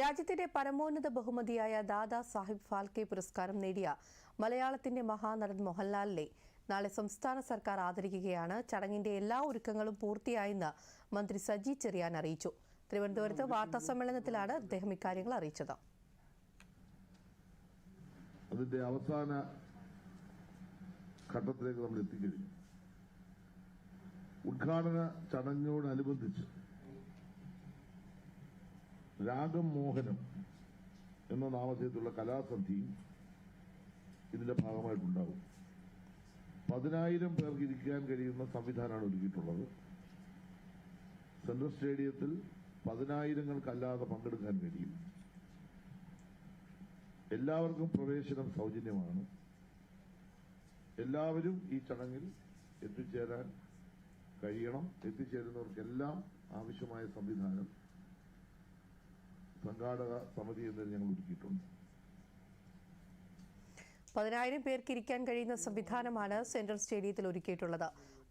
രാജ്യത്തിന്റെ പരമോന്നത ബഹുമതിയായ ദാദാ സാഹിബ് ഫാൽക്കെ പുരസ്കാരം നേടിയ മലയാളത്തിന്റെ മഹാനടൻ മോഹൻലാലിനെ നാളെ സംസ്ഥാന സർക്കാർ ആദരിക്കുകയാണ്. ചടങ്ങിന്റെ എല്ലാ ഒരുക്കങ്ങളും പൂർത്തിയായെന്ന് മന്ത്രി സജി ചെറിയാൻ അറിയിച്ചു. തിരുവനന്തപുരത്ത് വാർത്താ സമ്മേളനത്തിലാണ് അദ്ദേഹം ഇക്കാര്യങ്ങൾ അറിയിച്ചത്. അതിന്റെ അവസാന ഘട്ടത്തിലേക്ക് നമ്മൾ എത്തിക്കഴിഞ്ഞു. ഉദ്ഘാടന ചടങ്ങിനോടനുബന്ധിച്ച് രാഗം മോഹനം എന്ന നാമധേയത്തിലുള്ള കലാസന്ധിയും ഇതിന്റെ ഭാഗമായിട്ടുണ്ടാവും. പതിനായിരം പേർക്ക് ഇരിക്കാൻ കഴിയുന്ന സംവിധാനമാണ് ഒരുക്കിയിട്ടുള്ളത്. സെൻട്രൽ സ്റ്റേഡിയത്തിൽ പതിനായിരങ്ങൾക്കല്ലാതെ പങ്കെടുക്കാൻ കഴിയും. എല്ലാവർക്കും പ്രവേശനം സൗജന്യമാണ്. എല്ലാവരും ഈ ചടങ്ങിൽ എത്തിച്ചേരാൻ കഴിയണം. എത്തിച്ചേരുന്നവർക്കെല്ലാം ആവശ്യമായ സംവിധാനം സംഘാടക സമിതി എന്നതിന് ഞങ്ങൾ ഒരുക്കിയിട്ടുണ്ട്. പതിനായിരം പേർക്ക് ഇരിക്കാൻ കഴിയുന്ന സംവിധാനമാണ് സെൻട്രൽ സ്റ്റേഡിയത്തിൽ ഒരുക്കിയിട്ടുള്ളത്.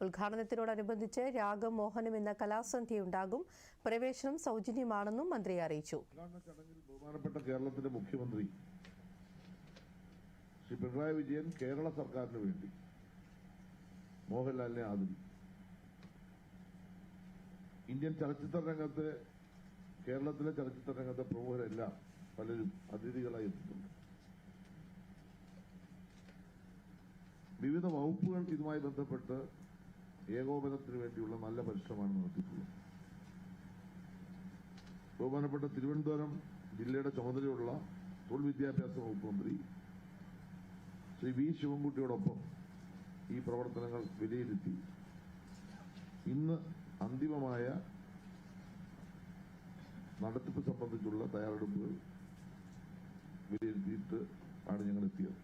ഉദ്ഘാടനത്തിനോടനുബന്ധിച്ച് രാഗം മോഹനം എന്ന കലാസന്ധ്യ ഉണ്ടാകും. പ്രവേശനം സൗജന്യമാണെന്നും മന്ത്രി അറിയിച്ചു. ബഹുമാനപ്പെട്ട കേരളത്തിന്റെ മുഖ്യമന്ത്രി ശ്രീ പിണറായി വിജയൻ കേരള സർക്കാരിന് വേണ്ടി മോഹൻലാലിനെ ആദരിക്കും. ഇന്ത്യൻ ചലച്ചിത്ര രംഗത്തെ കേരളത്തിലെ ചലച്ചിത്ര രംഗത്തെ പ്രമുഖരെല്ലാം പലരും അതിഥികളായി എത്തുന്നുണ്ട് വിവിധ വകുപ്പുകൾ ഇതുമായി ബന്ധപ്പെട്ട് ഏകോപനത്തിന് വേണ്ടിയുള്ള നല്ല പരിശ്രമമാണ് നടത്തിയിട്ടുള്ളത്. ബഹുമാനപ്പെട്ട തിരുവനന്തപുരം ജില്ലയുടെ ചുമതലയുള്ള തൊഴിൽ വിദ്യാഭ്യാസ വകുപ്പ് മന്ത്രി ശ്രീ വി ശിവൻകുട്ടിയോടൊപ്പം ഈ പ്രവർത്തനങ്ങൾ വിലയിരുത്തി. ഇന്ന് അന്തിമമായ നടത്തിപ്പ് സംബന്ധിച്ചുള്ള തയ്യാറെടുപ്പുകൾ വിലയിരുത്തിയിട്ട് ആണ് ഞങ്ങൾ എത്തിയത്.